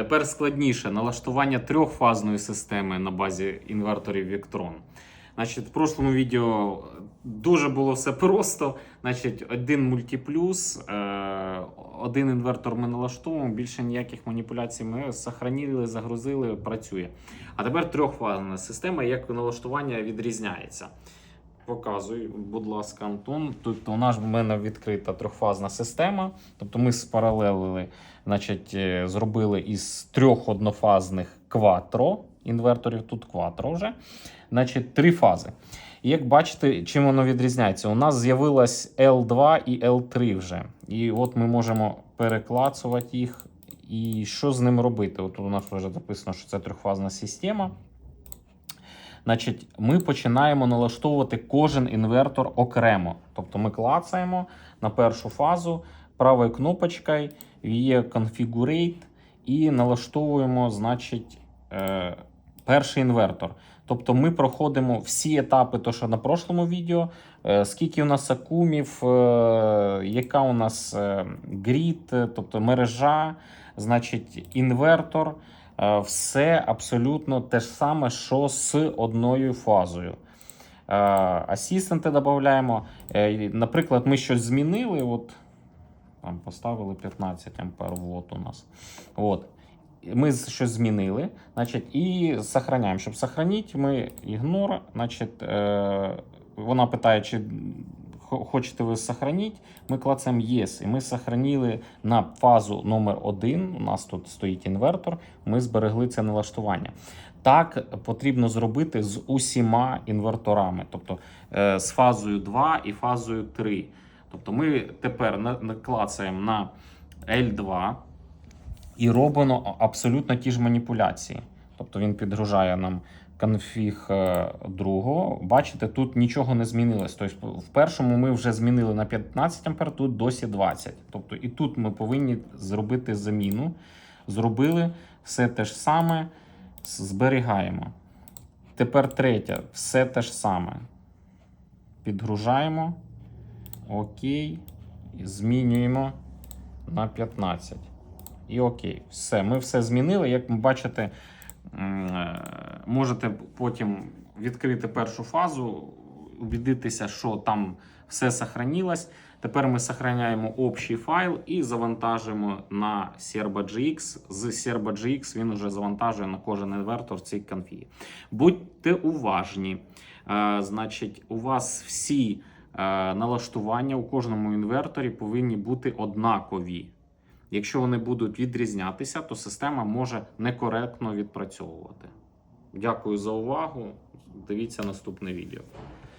Тепер складніше налаштування трьохфазної системи на базі інверторів Victron. Значить, в прошлому відео дуже було все просто. Значить, один мультиплюс, е, один інвертор ми налаштовуємо, більше ніяких маніпуляцій ми сохранили, загрузили, працює. А тепер трьохфазна система, як налаштування відрізняється. Показуй, будь ласка, Антон. Тут у нас в мене відкрита трьохфазна система. Тобто ми спаралелили, значить, е, зробили із трьох однофазних кватро інверторів, тут кватро вже. Значить, три фази. І як бачите, чим воно відрізняється? У нас з'явилось L2 і L3 вже. І от ми можемо переклацувати їх. І що з ним робити? От у нас вже написано, що це трьохфазна система. Значить, ми починаємо налаштовувати кожен інвертор окремо. Тобто ми клацаємо на першу фазу правою кнопочкою є Configurate і налаштовуємо, значить, е, перший інвертор. Тобто ми проходимо всі етапи, то що на прошлому відео, е, скільки у нас акумів, е, яка у нас грід, тобто мережа, значить, інвертор. Е, Все абсолютно те ж саме, що з одною фазою. Е, Асістенти додаємо. Е, Наприклад, ми щось змінили. От, там поставили 15 ампер вольт у нас. От. Ми щось змінили, значить, і сохраняємо. Щоб сохранити, ми ігнор, значить, вона питає, чи хочете ви сохранити. Ми клацаємо Yes. І ми сохранили на фазу номер 1 У нас тут стоїть інвертор. Ми зберегли це налаштування. Так потрібно зробити з усіма інверторами, тобто е, з фазою 2 і фазою 3. Тобто ми тепер наклацаємо на L2 і робимо абсолютно ті ж маніпуляції. Тобто він підгружає нам конфіг е, другого. Бачите, тут нічого не змінилось. Тобто в першому ми вже змінили на 15 ампер, тут досі 20. Тобто і тут ми повинні зробити заміну. Зробили все те ж саме, зберігаємо. Тепер третє, все те ж саме. Підгружаємо. Окей. Змінюємо на 15. І окей. Все, ми все змінили. Як ви бачите, можете потім відкрити першу фазу, убідитися, що там все сохранилось. Тепер ми сохраняємо общий файл і завантажуємо на Serba.gx. З Serba.gx він вже завантажує на кожен інвертор ці конфіги. Будьте уважні. Е, Значить, у вас всі е, налаштування у кожному інверторі повинні бути однакові. Якщо вони будуть відрізнятися, то система може некоректно відпрацьовувати. Дякую за увагу. Дивіться наступне відео.